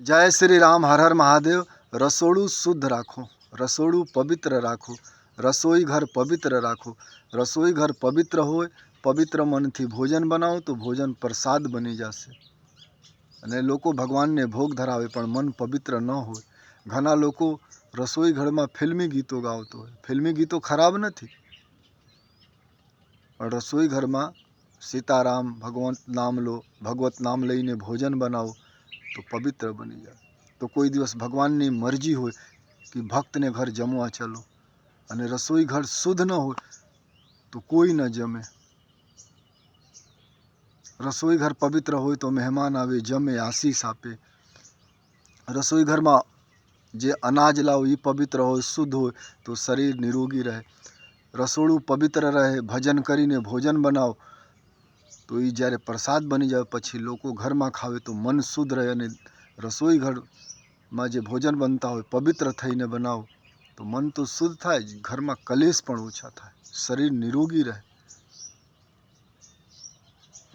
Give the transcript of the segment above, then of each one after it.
જય શ્રી રામ, હર હર મહાદેવ. રસોડું શુદ્ધ રાખો, રસોડું પવિત્ર રાખો, રસોઈ ઘર પવિત્ર રાખો. રસોઈ ઘર પવિત્ર હોય, પવિત્ર મનથી ભોજન બનાવો તો ભોજન પ્રસાદ બની જશે. અને લોકો ભગવાનને ભોગ ધરાવે પણ મન પવિત્ર ન હોય. ઘણા લોકો રસોઈ ઘરમાં ફિલ્મી ગીતો ગાવતો હોય. ફિલ્મી ગીતો ખરાબ નથી. પણ રસોઈ ઘરમાં સીતારામ, ભગવંત નામ લો, ભગવત નામ લઈને ભોજન બનાવો. તો પવિત્ર બની જાય. તો કોઈ દિવસ ભગવાનની મરજી હોય કે ભક્તને ઘર જમવા ચલો અને રસોઈ ઘર શુદ્ધ ન હોય તો કોઈ ન જમે. રસોઈ ઘર પવિત્ર હોય તો મહેમાન આવે, જમે, આશીષ આપે. રસોઈ ઘરમાં જે અનાજ લાવો એ પવિત્ર હોય, શુદ્ધ હોય તો શરીર નિરોગી રહે. રસોડું પવિત્ર રહે, ભજન કરીને ભોજન બનાવો. તો એ જ્યારે પ્રસાદ બની જાય, પછી લોકો ઘરમાં ખાવે તો મન શુદ્ધ રહે અને રસોઈ ઘરમાં જે ભોજન બનતા હોય, પવિત્ર થઈને બનાવો, તો મન તો શુદ્ધ થાય જ. ઘરમાં કલેશ પણ ઓછા થાય. શરીર નિરોગી રહે.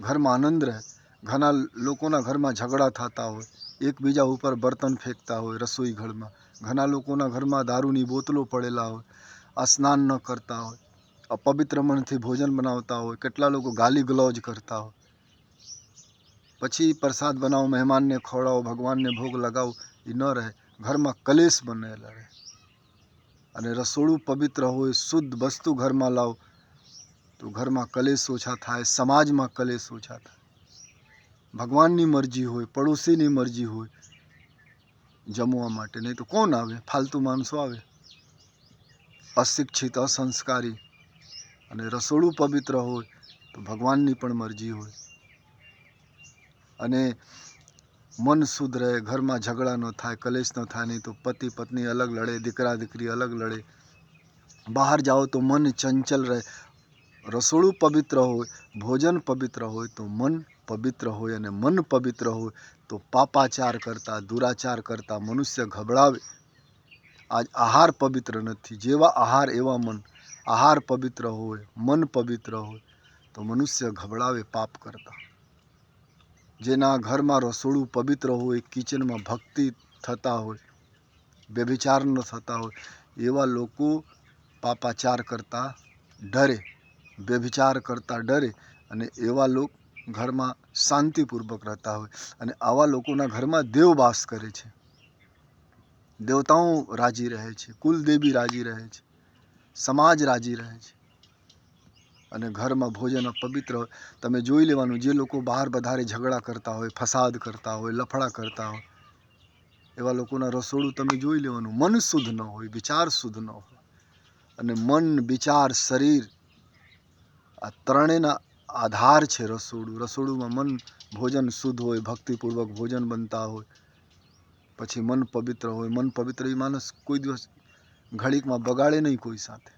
ઘરમાં આનંદ રહે. ઘણા લોકોના ઘરમાં ઝઘડા થતા હોય, એકબીજા ઉપર બર્તન ફેંકતા હોય રસોઈ ઘરમાં. ઘણા લોકોના ઘરમાં દારૂની બોતલો પડેલા હોય, આ સ્નાન ન કરતા હોય. અપવિત્ર મનથી ભોજન બનાવતા હોય, કેટલા લોકો ગાલી ગલોજ કરતા હોય. પછી પ્રસાદ બનાવો, મહેમાનને ખવડાવો, ભગવાનને ભોગ લગાવો એ ન રહે. ઘરમાં કલેશ બનેલા રહે. અને રસોડું પવિત્ર હોય, શુદ્ધ વસ્તુ ઘરમાં લાવો, તો ઘરમાં કલેશ ઓછા થાય, સમાજમાં કલેશ ઓછા થાય. ભગવાનની મરજી હોય, પડોશીની મરજી હોય, જમવા માટે. નહીં તો કોણ આવે? ફાલતુ માણસો આવે. અશિક્ષિત, અસંસ્કારી અને રસોડું પવિત્ર હોય, તો ભગવાનની પણ મરજી હોય. અને મન શુદ્ધ રહે, ઘરમાં ઝઘડા ન થાય, કલેશ ન થાય, નહીં તો પતિ પત્ની અલગ લડે, દીકરા દીકરી અલગ લડે. બહાર જાઓ તો મન ચંચલ રહે. રસોડું પવિત્ર હોય, ભોજન પવિત્ર હોય, તો મન પવિત્ર હોય અને મન પવિત્ર હોય, તો પાપાચાર કરતા, દુરાચાર કરતા મનુષ્ય ગભરાવે. આજ આહાર પવિત્ર નથી. જેવા આહાર એવા મન આહાર પવિત્ર હોય, મન પવિત્ર હોય, તો મનુષ્ય ગભરાવે, પાપ કરતા. જેના ઘરમાં રસોડું પવિત્ર હોય, કિચનમાં ભક્તિ થતા હોય, વ્યભિચાર ન થતા હોય, એવા લોકો પાપાચાર કરતા ડરે, વ્યભિચાર કરતા ડરે અને એવા લોક ઘરમાં શાંતિપૂર્વક રહેતા હોય અને આવા લોકોના ઘરમાં દેવ વાસ કરે છે. દેવતાઓ રાજી રહે છે, કુલદેવી રાજી રહે છે. સમાજ રાજી રહે છે. અને ઘરમાં ભોજન પવિત્ર તમે જોઈ લેવાનું, જે લોકો બહાર વધારે ઝઘડા કરતા હોય, ફસાદ કરતા હોય, લફડા કરતા હોય, એવા લોકોના રસોડું તમે જોઈ લેવાનું. મન શુદ્ધ ન હોય, વિચાર શુદ્ધ ન હોય. અને મન, વિચાર, શરીર આ ત્રણેયના આધાર છે રસોડું. રસોડુંમાં મન ભોજન શુદ્ધ હોય, ભક્તિપૂર્વક ભોજન બનતા હોય, પછી મન પવિત્ર હોય. મન પવિત્ર એ માણસ કોઈ દિવસ ઘડીકમાં બગાડે નહીં કોઈ સાથે.